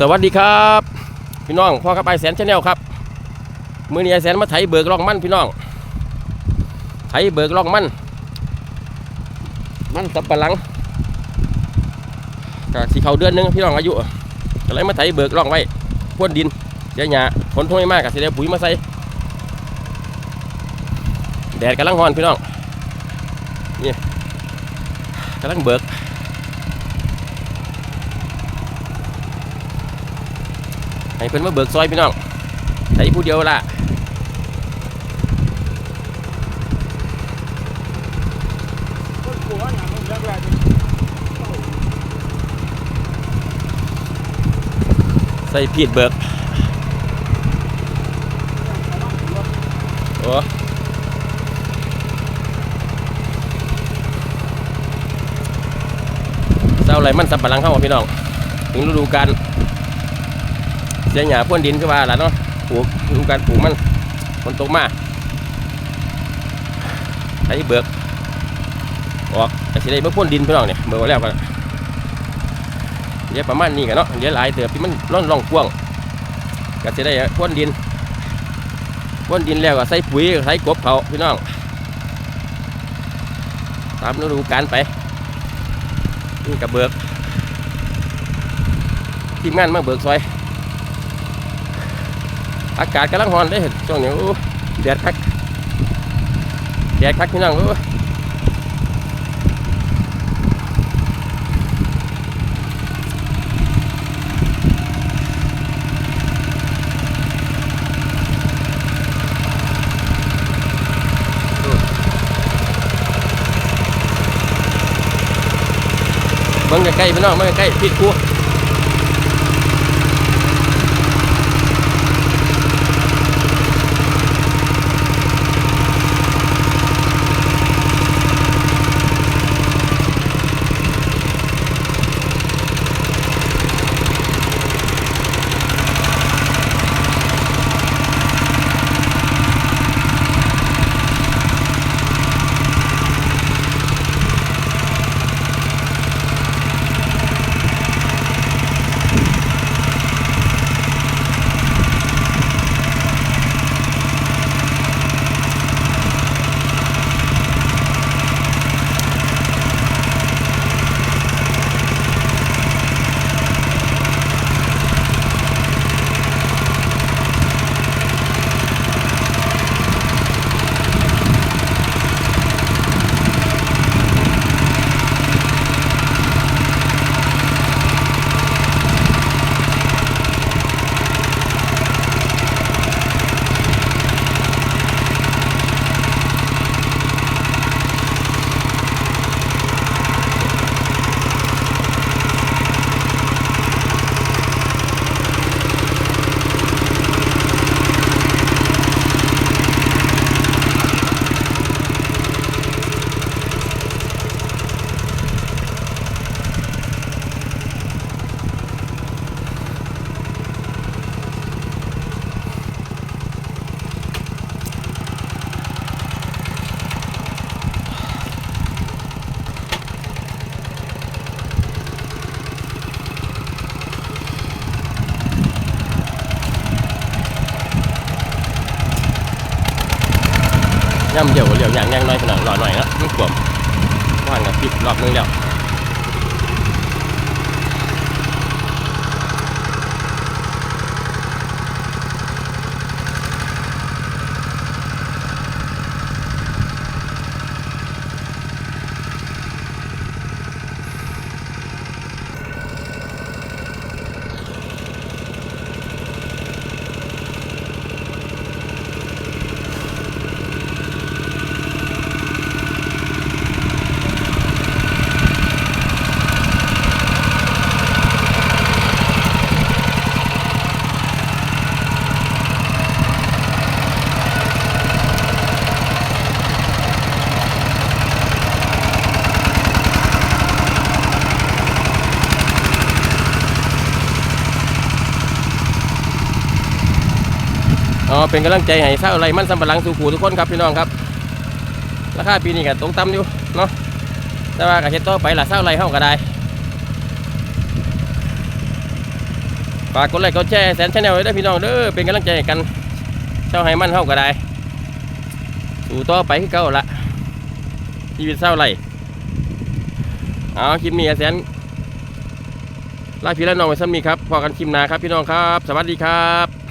สวัสดีครับพี่น้องพ่อกับไอแสนชาแนลครับมือนี้ไอแสนมาไถเบิกร่องมั่นพี่น้องไถเบิกร่องมั่นมั่นสับปะหลังกสีเขาเดือนหนึงพี่น้องอายุก็เลยมาไถเบิกร่องไว้พ่นดินเดี๋ยหยาฝนทุ่ยมากกับสีเดียปุ๋ยมาใส่แดดกำลังร้อนพี่น้องนี่กำลังเบิก ให้เพิ่นมาเบิกซอยพี่น้องใส่ผู้เดียวละใส่พีดเบิกโอ้เศร้าไรมันสับปะหลังเข้าพี่น้อง ถึงฤดูกาล สียหญ้าพ่นดินคือว่าล่ะเนาะปลูกดูการปลูกมันฝนตกมาใช้เบิกออกแต่สิได้เบิกพ่นดินพี่น้องเนี่ยเบิกแล้วกันเดี๋ยวประมาณนี้กันเนาะเดี๋ยวหลายเติบที่มันร่อนร่องกว้างก็จะได้พ่นดินพ่นดินแล้วก็ใส่ปุ๋ยใส่กบเขาพี่น้องตามฤดูกาลไปนี่กับเบิกทีมงานมาเบิกซอย อากาศกำลังร้อนเลยช่วงนี้แดดคักแดดคักพี่น้องโอ้เบิ่งใกล้ๆพี่น้องเบิ่งใกล้ๆผิดกู ย่ำเดี่ยวเหลียวอย่างยังน้อยขนาดหล่อหน่อยนะมันกลมว่างกับปิดรอบนึงแล้ว อ๋อเป็นกำลังใจให้เศร้าไรมันสำปะหลังสู่ขู่ทุกคนครับพี่น้องครับ ราคาปีนี้ก็ตรงต่ำอยู่เนาะแต่ว่าก็เฮ็ดต่อไปล่ะเศร้าไรเฮาก็ได้ฝากกดไลค์กดแชร์แสนชาแนลไว้ด้วยพี่น้องเด้อเป็นกำลังใจให้กันเจ้าให้มันเท่าก็ได้สู่ต่อไปคือเก่าละชีวิตเศร้าไรเอาคลิปนี้แสนลาพี่และน้องไว้ซ้ำนี้ครับพอกันคลิปหนาครับพี่น้องครับ สวัสดีครับ